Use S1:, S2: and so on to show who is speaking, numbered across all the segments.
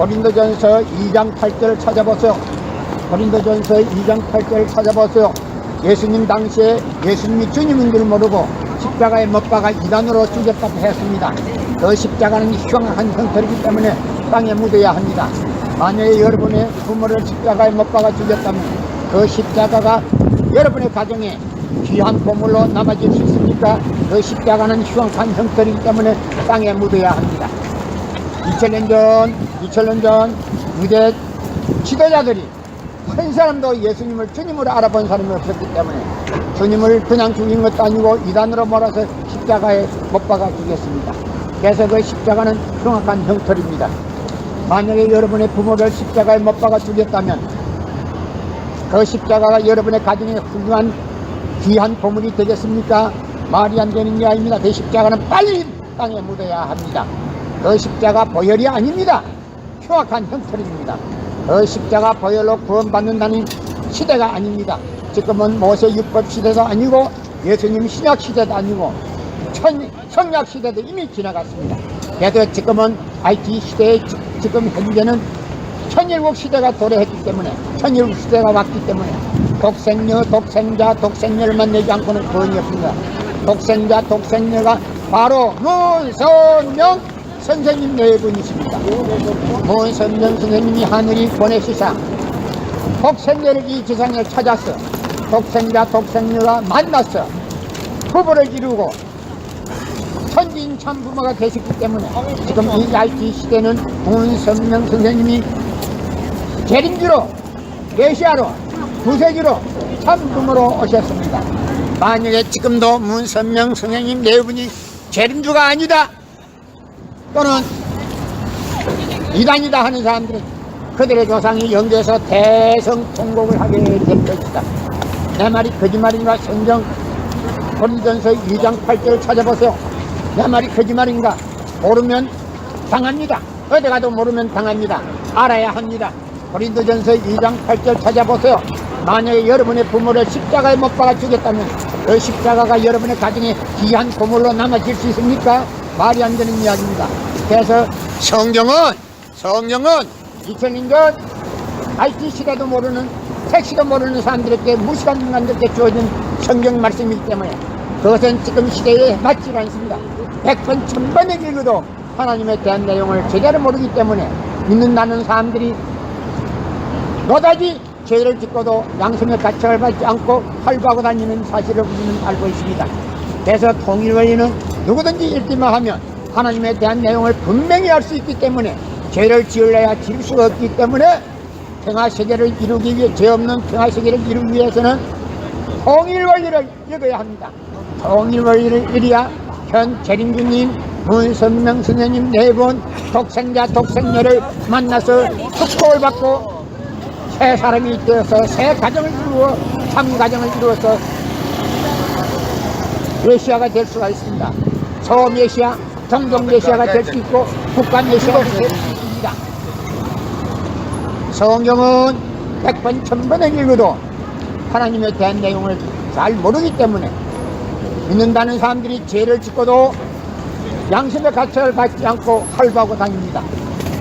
S1: 고린도전서 2장 8절을 찾아보세요. 고린도전서 2장 8절을 찾아보세요. 예수님 당시에 예수님이 주님인 줄 모르고 십자가에 못 박아 이단으로 죽였다고 했습니다. 그 십자가는 흉악한 형태이기 때문에 땅에 묻어야 합니다. 만약에 여러분의 부모를 십자가에 못 박아 죽였다면 그 십자가가 여러분의 가정에 귀한 보물로 남아질 수 있습니까? 그 십자가는 흉악한 형태이기 때문에 땅에 묻어야 합니다. 2000년 전, 2000년 전 유대 지도자들이 한 사람도 예수님을 주님으로 알아본 사람이 없었기 때문에 주님을 그냥 죽인 것도 아니고 이단으로 몰아서 십자가에 못 박아 죽였습니다. 그래서 그 십자가는 흉악한 형틀입니다. 만약에 여러분의 부모를 십자가에 못 박아 죽였다면 그 십자가가 여러분의 가정에 훌륭한 귀한 보물이 되겠습니까? 말이 안 되는 이야기입니다. 그 십자가는 빨리 땅에 묻어야 합니다. 그 십자가 보혈이 아닙니다. 흉악한 형틀입니다. 그 십자가 보혈로 구원받는다는 시대가 아닙니다. 지금은 모세 율법 시대도 아니고 예수님 신약 시대도 아니고 천, 성약 시대도 이미 지나갔습니다. 그래서 지금은 IT 시대에 지- 지금 현재는 천일국 시대가 도래했기 때문에 천일국 시대가 왔기 때문에 독생녀, 독생자, 독생녀를 만나지 않고는 구원이 없습니다. 독생자, 독생녀가 바로 문선명 선생님 네 분이십니다. 문선명 선생님이 하늘이 보내시사 독생녀를 이 지상에 찾았어. 독생자, 독생녀가 만났어. 부부를 이루고 천진 참 부모가 되셨기 때문에 지금 이 IT 시대는 문선명 선생님이 재림주로 메시아로 구세주로 참 부모로 오셨습니다. 만약에 지금도 문선명 선생님 네 분이 재림주가 아니다 또는 이단이다 하는 사람들은 그들의 조상이 영계에서 대성 통곡을 하게 될 것이다. 내 말이 거짓말인가 성경 고린전서 2장 8절을 찾아보세요. 내 말이 거짓말인가 모르면 당합니다. 어디 가도 모르면 당합니다. 알아야 합니다. 고린도전서 2장 8절 찾아보세요. 만약에 여러분의 부모를 십자가에 못 박아 죽였다면 그 십자가가 여러분의 가정에 귀한 보물로 남아질 수 있습니까? 말이 안 되는 이야기입니다. 그래서 성경은 성경은 2000년 전 IT 시대도 모르는 택시도 모르는 사람들에게 무식한 인간들에게 주어진 성경 말씀이기 때문에 그것은 지금 시대에 맞지 않습니다. 백번 천번에 읽어도 하나님에 대한 내용을 제대로 모르기 때문에 믿는다는 사람들이 노다지 죄를 짓고도 양심의 가책을 받지 않고 활보하고 다니는 사실을 우리는 알고 있습니다. 그래서 통일 원리는 누구든지 읽기만 하면 하나님에 대한 내용을 분명히 알 수 있기 때문에 죄를 지으려야 지을 수가 없기 때문에 평화 세계를 이루기 위해 죄 없는 평화 세계를 이루기 위해서는 통일 원리를 읽어야 합니다. 통일 원리를 읽어야 현 재림주님, 문선명 선생님 네 분 독생자 독생녀를 만나서 축복을 받고 새 사람이 되어서 새 가정을 이루어 참 가정을 이루어서 메시아가 될 수가 있습니다. 소 메시아, 정종 메시아가 될 수 있고 국가 메시아가 될 수 있습니다. 성경은 백번 천번을 읽어도 하나님에 대한 내용을 잘 모르기 때문에 믿는다는 사람들이 죄를 짓고도 양심의 가책을 받지 않고 활보하고 다닙니다.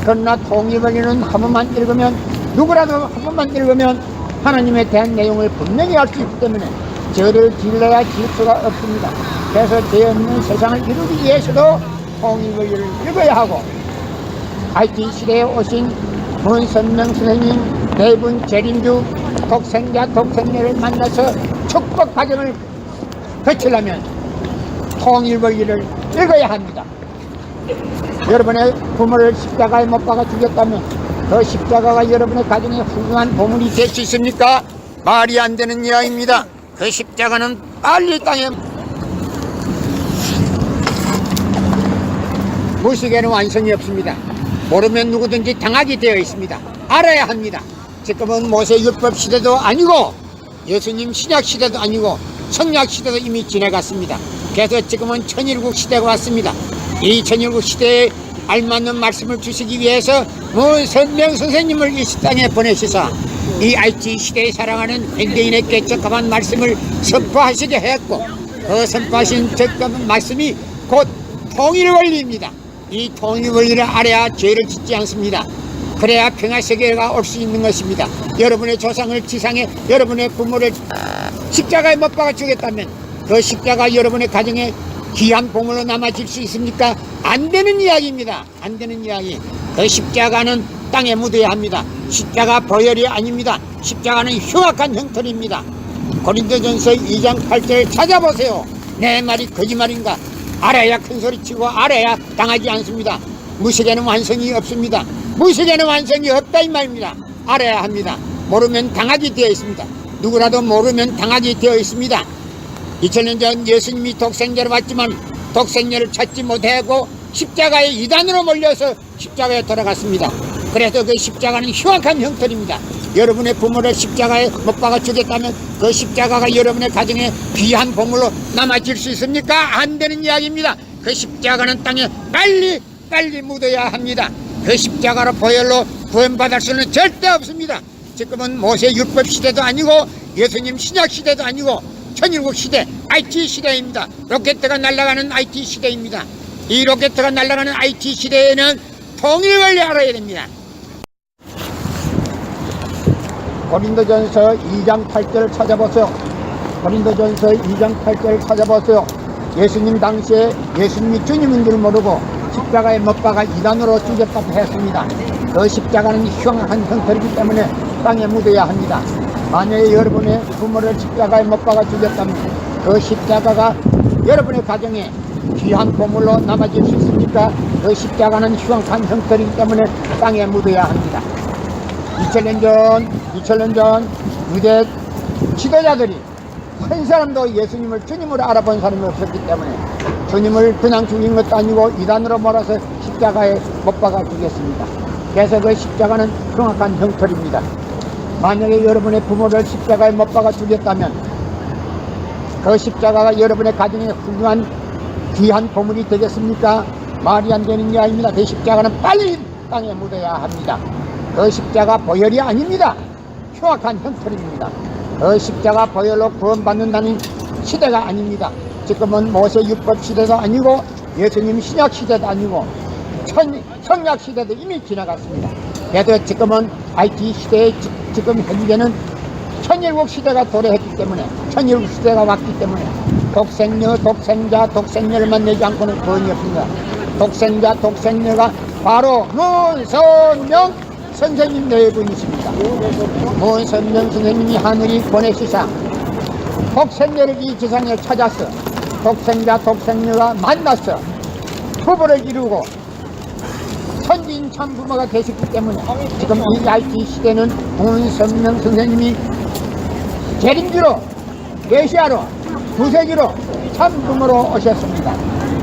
S1: 그러나 통일원리는 한 번만 읽으면 누구라도 한 번만 읽으면 하나님에 대한 내용을 분명히 알 수 있기 때문에 죄를 지으려야 지을 수가 없습니다. 그래서 죄 없는 세상을 이루기 위해서도 통일원리를 읽어야 하고 IT 시대에 오신 문선명 선생님 네분 재림주 독생자 독생녀를 만나서 축복 과정을 거치려면 통일 원리를 읽어야 합니다. 여러분의 부모를 십자가에 못 박아 죽였다면 그 십자가가 여러분의 가정에 훌륭한 보물이 될 수 있습니까? 말이 안 되는 이야기입니다. 그 십자가는 빨리 땅에 무식에는 완성이 없습니다. 모르면 누구든지 당하게 되어 있습니다. 알아야 합니다. 지금은 모세 율법 시대도 아니고 예수님 신약 시대도 아니고 성약 시대도 이미 지나갔습니다. 그래서 지금은 천일국 시대가 왔습니다. 이 천일국 시대에 알맞는 말씀을 주시기 위해서 문 선명 선생님을 이 땅에 보내시사 이 IT 시대에 살아가는 현대인에게 적합한 말씀을 선포하시게 했고 그 선포하신 적합한 말씀이 곧 통일 원리입니다. 이 통일 원리를 알아야 죄를 짓지 않습니다. 그래야 평화 세계가 올 수 있는 것입니다. 여러분의 조상을 지상에 여러분의 부모를 십자가에 못 박아 주겠다면 그 십자가 여러분의 가정에 귀한 보물로 남아질 수 있습니까? 안 되는 이야기입니다. 안 되는 이야기. 그 십자가는 땅에 묻어야 합니다. 십자가 보혈이 아닙니다. 십자가는 흉악한 형틀입니다. 고린도전서 2장 8절을 찾아보세요. 내 말이 거짓말인가? 알아야 큰 소리 치고 알아야 당하지 않습니다. 무식에는 완성이 없습니다. 무식에는 완성이 없다 이 말입니다. 알아야 합니다. 모르면 당하게 되어 있습니다. 누구라도 모르면 당하게 되어 있습니다. 2000년 전 예수님이 독생자로 왔지만 독생자를 찾지 못하고 십자가에 이단으로 몰려서 십자가에 돌아갔습니다. 그래서 그 십자가는 흉악한 형태입니다. 여러분의 부모를 십자가에 못 박아 주겠다면 그 십자가가 여러분의 가정에 귀한 보물로 남아질 수 있습니까? 안 되는 이야기입니다. 그 십자가는 땅에 빨리 빨리 묻어야 합니다. 그 십자가로 보혈로 구원받을 수는 절대 없습니다. 지금은 모세 율법 시대도 아니고 예수님 신약 시대도 아니고 천일국 시대 IT 시대입니다. 로켓트가 날아가는 IT 시대입니다. 이 로켓트가 날아가는 IT 시대에는 통일을 알아야 됩니다. 고린도전서 2장 8절을 찾아보세요. 고린도전서 2장 8절을 찾아보세요. 예수님 당시에 예수님이 주님인 줄 모르고 십자가에 못 박아 이단으로 죽였다고 했습니다. 그 십자가는 흉한 형태이기 때문에 땅에 묻어야 합니다. 만약에 여러분의 부모를 십자가에 못 박아 죽였다면 그 십자가가 여러분의 가정에 귀한 보물로 남아질 수 있습니까? 그 십자가는 흉한 형태이기 때문에 땅에 묻어야 합니다. 2000년 전, 2000년 전 유대 지도자들이 한 사람도 예수님을 주님으로 알아본 사람이 없었기 때문에 주님을 그냥 죽인 것도 아니고 이단으로 몰아서 십자가에 못 박아 주겠습니다. 그래서 그 십자가는 흉악한 형틀입니다. 만약에 여러분의 부모를 십자가에 못 박아 주겠다면 그 십자가가 여러분의 가정에 훌륭한 귀한 보물이 되겠습니까? 말이 안 되는 게 아닙니다. 그 십자가는 빨리 땅에 묻어야 합니다. 그 십자가 보혈이 아닙니다. 흉악한 형틀입니다. 그 십자가 보혈로 구원받는다는 시대가 아닙니다. 지금은 모세 율법 시대도 아니고 예수님 신약 시대도 아니고 천, 성약 시대도 이미 지나갔습니다. 그래도 지금은 IT 시대에 지, 지금 현재는 천일국 시대가 도래했기 때문에 천일국 시대가 왔기 때문에 독생녀, 독생자, 독생녀를 내지 않고는 구원이 없습니다. 독생자, 독생녀가 바로 문선명 선생님 네 분이십니다. 문선명 선생님이 하늘이 보내시사 독생녀를 이 지상에 찾아서 독생자, 독생녀가 만나서 부부를 이루고 천진 참부모가 되셨기 때문에 지금 이 IT 시대는 문선명 선생님이 재림주로 메시아로 구세주로 참부모로 오셨습니다.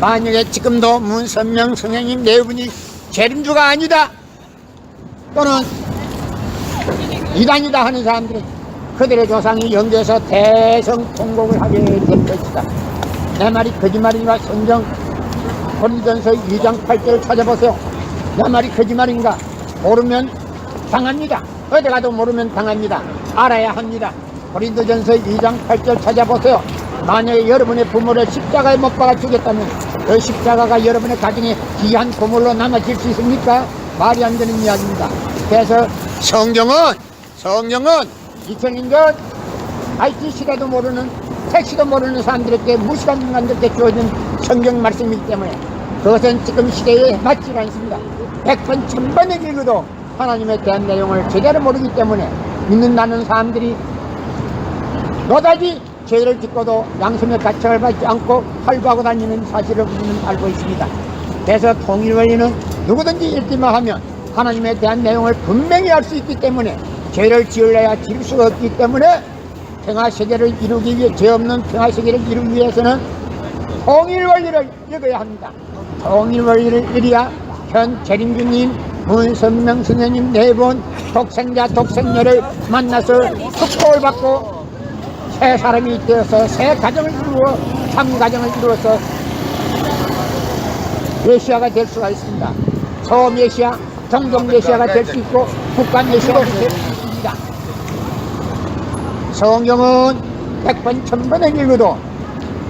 S1: 만약에 지금도 문선명 선생님 네 분이 재림주가 아니다 또는 이단이다 하는 사람들은 그들의 조상이 영계에서 대성 통곡을 하게 될 것이다. 내 말이 거짓말인가 성경 고린전서 2장 8절을 찾아보세요. 내 말이 거짓말인가 모르면 당합니다. 어디 가도 모르면 당합니다. 알아야 합니다. 고린도전서 2장 8절 찾아보세요. 만약에 여러분의 부모를 십자가에 못 박아 주겠다면 그 십자가가 여러분의 가정에 귀한 보물로 남아질 수 있습니까? 말이 안 되는 이야기입니다. 그래서 성경은 성경은 2000년 전 IT 시대도 모르는 택시도 모르는 사람들에게 무식한 인간들에게 주어진 성경 말씀이기 때문에 그것은 지금 시대에 맞지 않습니다. 백번 천번의 읽어도 하나님에 대한 내용을 제대로 모르기 때문에 믿는다는 사람들이 노다지 죄를 짓고도 양심의 가책을 받지 않고 활보하고 다니는 사실을 우리는 알고 있습니다. 그래서 통일 원리는 누구든지 읽기만 하면 하나님에 대한 내용을 분명히 알 수 있기 때문에 죄를 지을래야 지을 수가 없기 때문에 평화 세계를 이루기 위해 죄 없는 평화 세계를 이루기 위해서는 통일 원리를 읽어야 합니다. 통일 원리를 읽어야 현 재림주님, 문선명 선생님 네분 독생자 독생녀를 만나서 축복을 받고 새 사람이 되어서 새 가정을 이루어 참 가정을 이루어서 메시아가 될 수가 있습니다. 소 메시아, 정동 메시아가 될 수 있고 북한 메시아가 될 수 있습니다. 성경은 백번 천번을 읽어도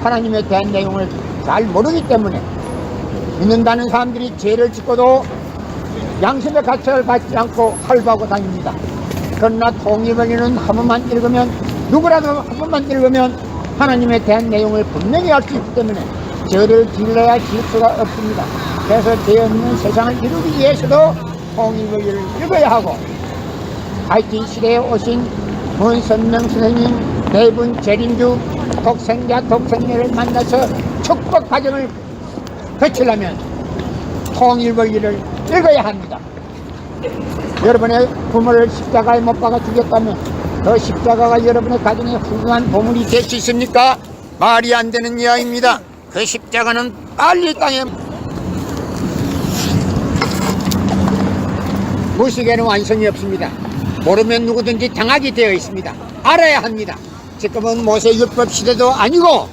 S1: 하나님에 대한 내용을 잘 모르기 때문에 믿는다는 사람들이 죄를 짓고도 양심의 가책을 받지 않고 활보하고 다닙니다. 그러나 통일원리는 한 번만 읽으면 누구라도 한 번만 읽으면 하나님에 대한 내용을 분명히 알 수 있기 때문에 저를 길러야 질 수가 없습니다. 그래서 되어 있는 세상을 이루기 위해서도 통일원리를 읽어야 하고 IT 시대에 오신 문선명 선생님, 네분 재림주, 독생자, 독생녀를 만나서 축복 과정을 거치려면 통일원리를 읽어야 합니다. 여러분의 부모를 십자가에 못 박아 죽였다면 그 십자가가 여러분의 가정에 훌륭한 보물이 될 수 있습니까? 말이 안 되는 이야기입니다. 그 십자가는 빨리 땅에 무식에는 완성이 없습니다. 모르면 누구든지 당하게 되어 있습니다. 알아야 합니다. 지금은 모세 율법 시대도 아니고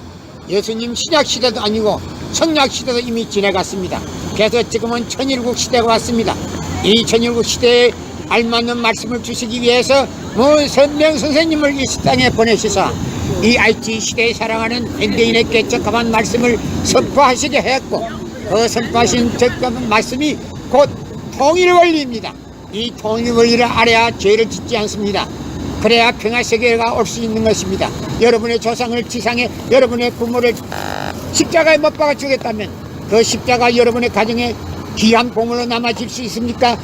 S1: 예수님 신약 시대도 아니고 성약 시대도 이미 지나갔습니다. 그래서 지금은 천일국 시대가 왔습니다. 이 천일국 시대에 알맞는 말씀을 주시기 위해서 문 선명 선생님을 이 땅에 보내시사 이 IT 시대에 살아가는 현대인에게 적합한 말씀을 선포하시게 했고 그 선포하신 적합한 말씀이 곧 통일 원리입니다. 이 원리를 알아야 죄를 짓지 않습니다. 그래야 평화 세계가 올 수 있는 것입니다. 여러분의 조상을 지상에 여러분의 부모를 십자가에 못 박아 주겠다면 그 십자가 여러분의 가정에 귀한 보물로 남아질 수 있습니까?